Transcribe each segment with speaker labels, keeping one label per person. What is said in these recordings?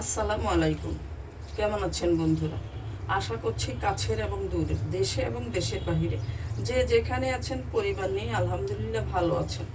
Speaker 1: আসসালামু আলাইকুম। কেমন আছেন বন্ধুরা? আশা করছি কাছের এবং দূরের, দেশে এবং দেশের বাহিরে। যে যেখানে আছেন, পরিবার নিয়ে আলহামদুলিল্লাহ ভালো আছেন।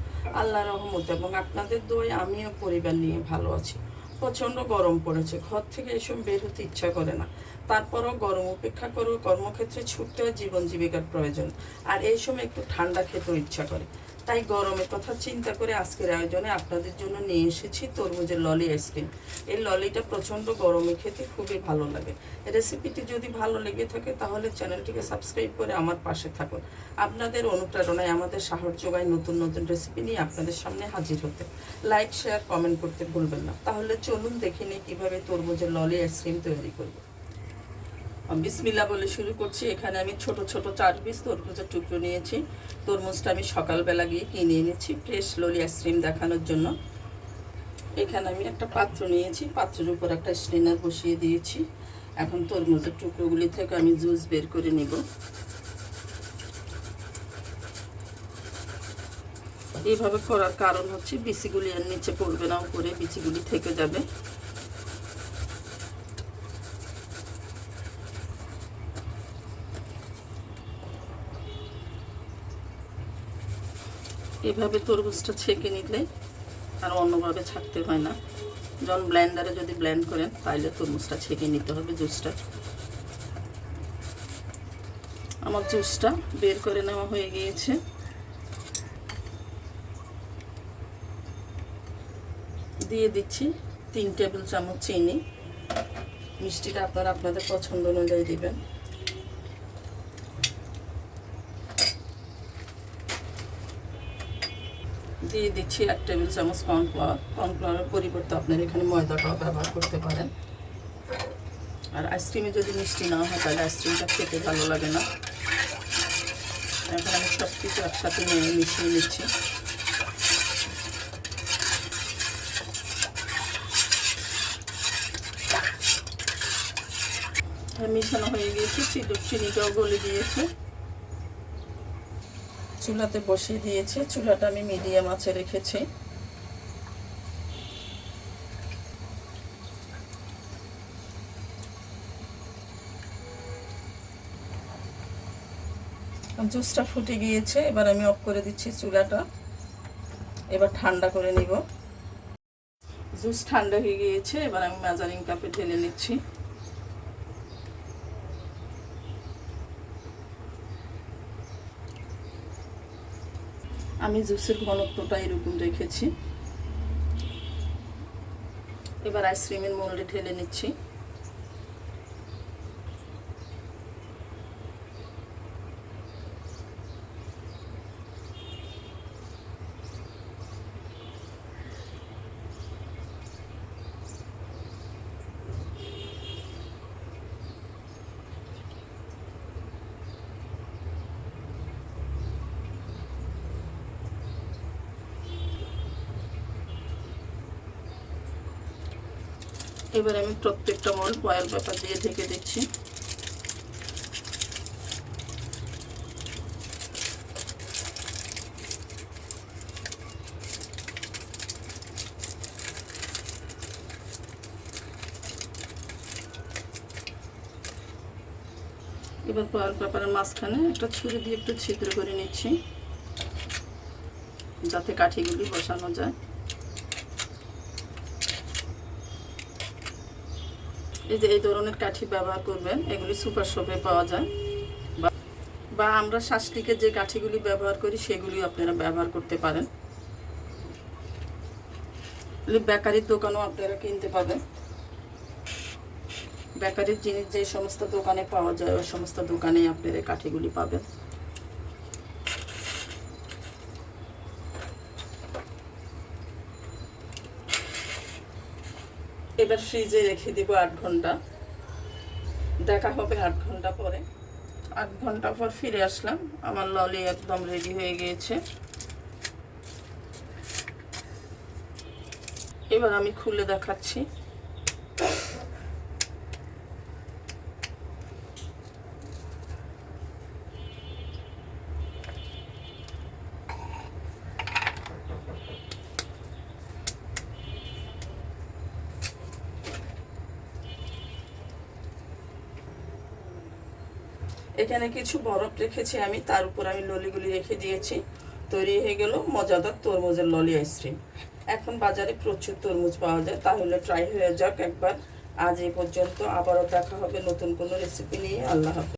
Speaker 1: আল্লাহ রহমত এবং আপনাদের দোয়ায় আমিও পরিবার নিয়ে ভালো আছি। প্রচণ্ড গরম পড়েছে, ঘর থেকে এসব বের হতে ইচ্ছা করে না। তারপরও গরম, উপেক্ষা করেও কর্মক্ষেত্রে ছুটতে জীবন জীবিকার প্রয়োজন। আর এই সময় একটু ঠান্ডা খেতেও ইচ্ছা করে। তাই গরমের কথা চিন্তা করে আজকের আয়োজনে আপনাদের জন্য নিয়ে এসেছি তরমুজের ললি আইসক্রিম। এই ললিটা প্রচণ্ড গরমে খেতে খুবই ভালো লাগে। রেসিপিটি যদি ভালো লেগে থাকে তাহলে চ্যানেলটিকে সাবস্ক্রাইব করে আমার পাশে থাকুন। আপনাদের অনুপ্রেরণায়, আমাদের সাহস যোগায় নতুন নতুন রেসিপি নিয়ে আপনাদের সামনে হাজির হতে। লাইক, শেয়ার, কমেন্ট করতে ভুলবেন না। তাহলে চলুন দেখে নিই কীভাবে তরমুজের ললি আইসক্রিম তৈরি করব। বিসমিল্লা বলে শুরু করছি। এখানে আমি ছোট ছোট চার পিস তরমুজের টুকরো নিয়েছি। তরমুজটা আমি সকালবেলা গিয়ে কিনে এনেছি ফ্রেশ লোলি আইসক্রিম দেখানোর জন্য। এখানে আমি একটা পাত্র নিয়েছি। পাত্রের উপর একটা স্ট্রেনার বসিয়ে দিয়েছি। এখন তরমুজের টুকরোগুলি থেকে আমি জুস বের করে নেব। এইভাবে করার কারণ হচ্ছে, বিচিগুলি আর নিচে পড়বে না, উপরে বিচিগুলি থেকে যাবে। এভাবে তরমুজটা ছেঁকে নিলে আর অন্যভাবে ছাকতে হয় না। যখন ব্লেন্ডারে যদি ব্লেন্ড করেন তাহলে তরমুজটা ছেঁকে নিতে হবে জুসটা আমার জুসটা বের করে নেওয়া হয়ে গিয়েছে। দিয়ে দিচ্ছি তিন টেবিল চামচ চিনি। মিষ্টিটা আপনারা আপনাদের পছন্দ অনুযায়ী দিবেন। দিয়ে দিচ্ছি এক টেবিল চামচ কর্নফ্লাওয়ার কর্নফ্লাওয়ারের পরিবর্তে আপনার এখানে ময়দাটাও ব্যবহার করতে পারেন। আর আইসক্রিমে যদি মিষ্টি না হয়, তাহলে আইসক্রিমটা খেতে ভালো লাগে না। এখন আমি সব কিছু একসাথে নিয়ে মিশিয়ে নিচ্ছি। মিশানো হয়ে গিয়েছে চিনিটাও গলে দিয়েছে চুলাতে বসিয়ে দিয়েছি। চুলাটা আমি মিডিয়াম আছে রেখেছি। জুসটা ফুটে গিয়েছে। এবার আমি অফ করে দিচ্ছি চুলাটা। এবার ঠান্ডা করে নিব। জুস ঠান্ডা হয়ে গিয়েছে। এবার আমি মেজারিং কাপে ঢেলে নিচ্ছি। আমি জুসের ঘনত্বটা এরকম রেখেছি। এবার আইসক্রিমের মোল্ডে ঢেলে নিচ্ছি। এবার আমি প্রত্যেকটা মল ফয়েল পেপার দিয়ে ঢেকে দিচ্ছি। এবার ফয়েল পেপারের মাঝখানে একটা ছুরি দিয়ে একটু ছিদ্র করে নিচ্ছি, যাতে কাঠিগুলি বসানো যায়। এই যে এই ধরনের কাঠি ব্যবহার করবেন, এগুলি সুপার শপে পাওয়া যায়। বা আমরা শাসলিকের যে কাঠিগুলি ব্যবহার করি সেগুলি আপনারা ব্যবহার করতে পারেন। বেকারির দোকানও আপনারা কিনতে পাবেন। বেকারির জিনিস যে সমস্ত দোকানে পাওয়া যায়, ওই সমস্ত দোকানেই আপনারা কাঠিগুলি পাবেন। এবার ফ্রিজে রেখে দিব আট ঘণ্টা। দেখা হবে আট ঘণ্টা পরে। আট ঘণ্টা পর ফিরে আসলাম। আমার ললি একদম রেডি হয়ে গিয়েছে। এবার আমি খুলে দেখাচ্ছি। এখানে কিছু বরফ রেখেছি আমি, তার উপর আমি ললিগুলি রেখে দিয়েছি। তৈরি হয়ে গেল মজাদার তরমুজের ললি আইসক্রিম। এখন বাজারে প্রচুর তরমুজ পাওয়া যায়, তাহলে ট্রাই হয়ে যাক একবার। আজ এই পর্যন্ত আবারও দেখা হবে নতুন কোনো রেসিপি নিয়ে। আল্লাহ হাফেজ।